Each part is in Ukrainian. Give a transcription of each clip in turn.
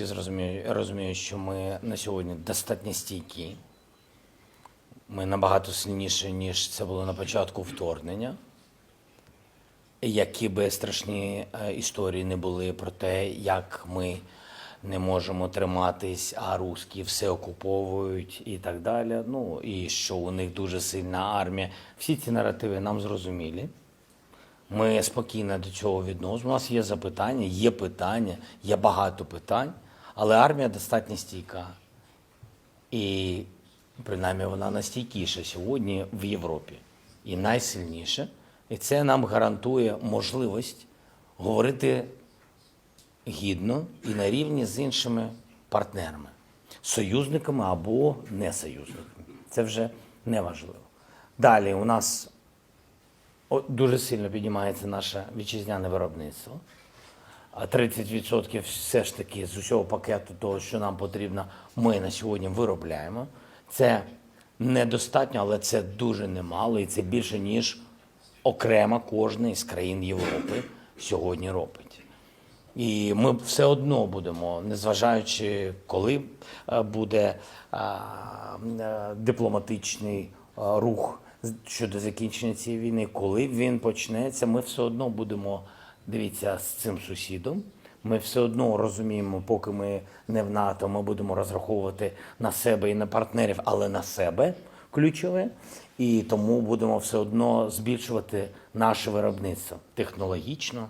всі зрозуміють, розуміють, що ми на сьогодні достатньо стійкі. Ми набагато сильніші, ніж це було на початку вторгнення. Які би страшні е, історії не були про те, як ми не можемо триматись, а русські все окуповують і так далі. Ну і що у них дуже сильна армія. Всі ці наративи нам зрозумілі. Ми спокійно до цього відносимо. У нас є запитання, є питання, є багато питань, але армія достатньо стійка. І принаймні вона найстійкіша сьогодні в Європі і найсильніша. І це нам гарантує можливість говорити гідно і на рівні з іншими партнерами, союзниками або не союзниками. Це вже не важливо. Далі у нас дуже сильно піднімається наше вітчизняне виробництво. А 30% все ж таки з усього пакету того, що нам потрібно, ми на сьогодні виробляємо. Це недостатньо, але це дуже немало, і це більше, ніж окремо кожна із країн Європи сьогодні робить. І ми все одно будемо, незважаючи, коли е, буде а, е, дипломатичний е, рух щодо закінчення цієї війни, коли він почнеться, ми все одно будемо дивіться з цим сусідом. Ми все одно розуміємо, поки ми не в НАТО, ми будемо розраховувати на себе і на партнерів, але на себе ключове. І тому будемо все одно збільшувати наше виробництво технологічно,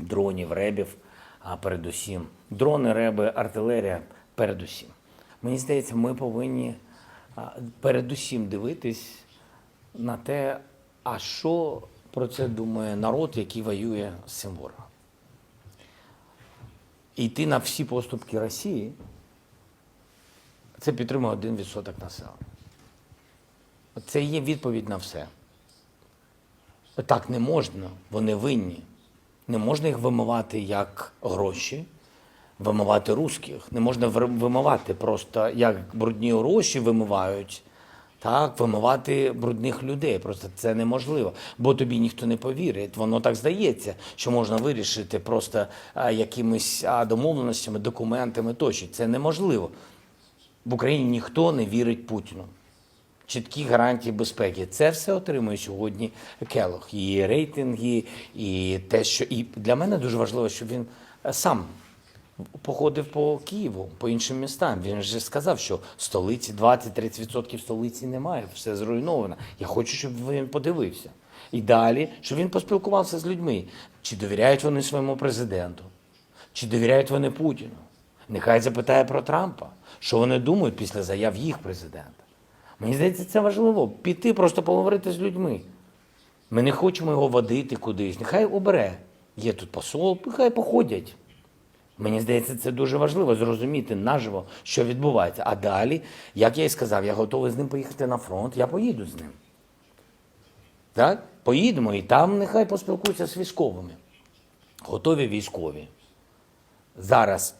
дронів, ребів, а передусім. Дрони, реби, артилерія передусім. Мені здається, ми повинні передусім дивитись на те, а що про це думає народ, який воює з цим ворогом. І йти на всі поступки Росії, це підтримує 1% населення. Це є відповідь на все. Так не можна, вони винні. Не можна їх вимивати як гроші, вимивати русських. Не можна вимивати просто як брудні гроші вимивають, так, вимивати брудних людей. Просто це неможливо, бо тобі ніхто не повірить. Воно так здається, що можна вирішити просто якимись домовленостями, документами тощо. Це неможливо. В Україні ніхто не вірить Путіну чіткі гарантії безпеки. Це все отримує сьогодні Келох. І рейтинги, і те, що і для мене дуже важливо, щоб він е, сам походив по Києву, по іншим містам. Він же сказав, що столиці 20-30% столиці немає, все зруйновано. Я хочу, щоб він подивився. І далі, щоб він поспілкувався з людьми. Чи довіряють вони своєму президенту? Чи довіряють вони Путіну? Нехай запитає про Трампа, що вони думають після заяв їх президента. Мені здається, це важливо. Піти, просто поговорити з людьми. Ми не хочемо його водити кудись. Нехай обере. Є тут посол, нехай походять. Мені здається, це дуже важливо зрозуміти наживо, що відбувається. А далі, як я і сказав, я готовий з ним поїхати на фронт, я поїду з ним. Так? Поїдемо і там нехай поспілкуються з військовими. Готові військові. Зараз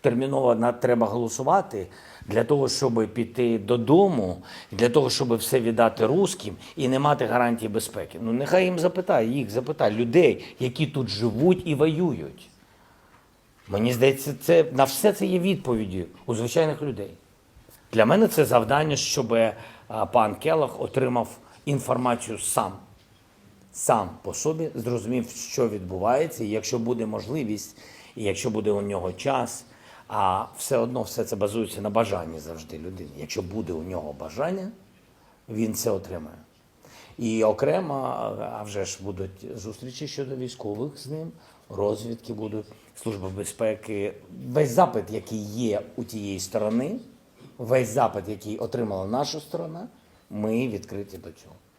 терміново треба голосувати для того, щоб піти додому, для того, щоб все віддати русським і не мати гарантії безпеки. Ну нехай їм запитає, їх запитає людей, які тут живуть і воюють. Мені здається, це на все це є відповіді у звичайних людей. Для мене це завдання, щоб е, пан Келах отримав інформацію сам сам по собі зрозумів, що відбувається, і якщо буде можливість, і якщо буде у нього час, а все одно все це базується на бажанні завжди людини. Якщо буде у нього бажання, він це отримає. І окремо, а вже ж будуть зустрічі щодо військових з ним, розвідки будуть, служба безпеки. Весь запит, який є у тієї сторони, весь запит, який отримала наша сторона, ми відкриті до цього.